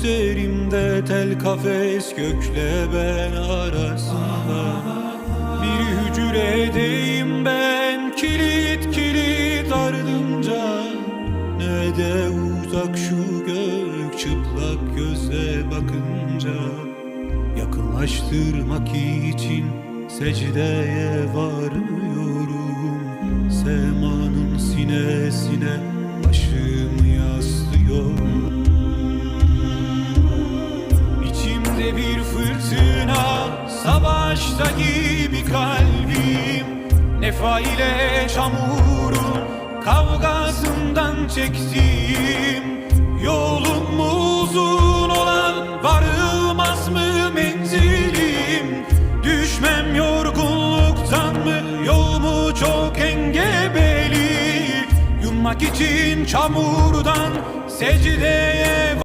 Üzerimde tel kafes gökle ben arasında. Bir hücredeyim ben kilit kilit ardınca Ne de uzak şu gök çıplak gözle bakınca. Yakınlaştırmak için secdeye varıyorum. Semanın sinesine Bir fırtına Savaşta gibi kalbim. Nefa ile çamurun Kavgasından çektiğim. Yolum uzun olan Varılmaz mı menzilim? Düşmem yorgunluktan mı Yol mu çok engebeli? Yummak için çamurdan